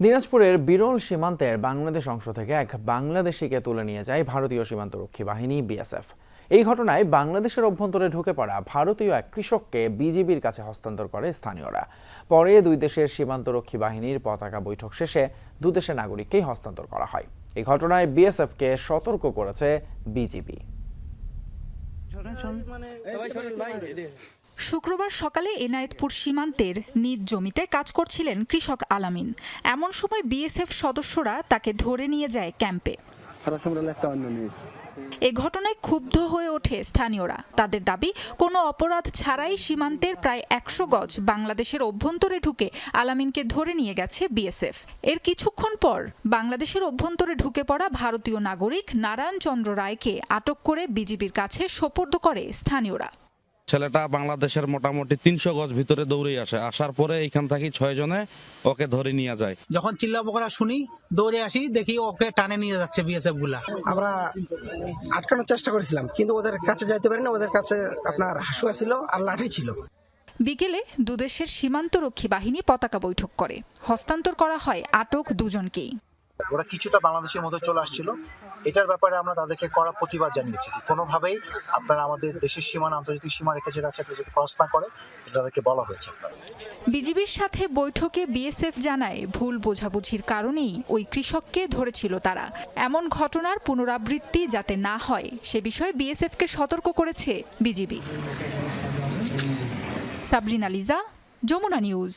দিনাজপুরের বিরল সীমান্তের বাংলাদেশ অংশ থেকে এক বাংলাদেশিকে তুলে নিয়ে যায় ভারতীয় সীমান্তরক্ষী বাহিনী বিএসএফ এই ঘটনায় বাংলাদেশের অভ্যন্তরে ঢুকে পড়া ভারতীয় এক কৃষককে বিজিবির কাছে হস্তান্তর করে স্থানীয়রা পরে দুই দেশের সীমান্তরক্ষী বাহিনীর পতাকা বৈঠক শেষে দু দেশের নাগরিককেই হস্তান্তর করা হয় এই ঘটনায় বিএসএফকে সতর্ক করেছে বিজিবি শুক্রবার সকালে এনায়েতপুর সীমান্তের নিজ জমিতে কাজ করছিলেন কৃষক আলামিন। এমন সময় বিএসএফ সদস্যরা তাকে ধরে নিয়ে যায় ক্যাম্পে। এ ঘটনায় ক্ষুব্ধ হয়ে ওঠে স্থানীয়রা। তাদের দাবি, কোনো অপরাধ ছাড়াই সীমান্তের প্রায় একশো গজ বাংলাদেশের অভ্যন্তরে ঢুকে আলামিনকে ধরে নিয়ে গেছে বিএসএফ। এর কিছুক্ষণ পর বাংলাদেশের অভ্যন্তরে ঢুকে পড়া ভারতীয় নাগরিক নারায়ণ চন্দ্র রায়কে আটক করে বিজিবির কাছে সোপর্দ করে স্থানীয়রা। ছেলেটা বাংলাদেশের মোটামুটি তিনশো গজ ভিতরে দৌড়ে আসে। আসার পরে এইখান থেকে ছয় জনে ওকে ধরে নিয়ে যায়। যখন চিল্লা পোকরা শুনি দৌড়ে আসি দেখি ওকে টানে নিয়ে যাচ্ছে বিএসএফগুলা। আমরা আটকানোর চেষ্টা করেছিলাম কিন্তু ওদের কাছে যাইতে পারি না ওদের কাছে আপনার হাসুয়া ছিল আর লাঠি ছিল। বিকেলে দুদেশের সীমান্তরক্ষী বাহিনী পতাকা বৈঠক করে। হস্তান্তর করা হয় আটক দুজনকেই। ওরা কিছুটা বাংলাদেশের মধ্যে চলে আসছিল। এটার ব্যাপারে আমরা তাদেরকে কড়া প্রতিবাদ জানিয়েছি যে কোনোভাবেই আপনারা আমাদের দেশের সীমানা, আন্তর্জাতিক সীমা রেখে যেটা আছে যদি ক্রস না করে তাদেরকে বলা হয়েছে বিজিবির সাথে বৈঠকে বিএসএফ জানায় ভুল বোঝাবুঝির কারণেই ওই কৃষককে ধরেছিল তারা। এমন ঘটনার পুনরাবৃত্তি যাতে না হয়, সে বিষয়ে বিএসএফকে সতর্ক করেছে বিজিবি। সাবরিনা লিজা, যমুনা নিউজ।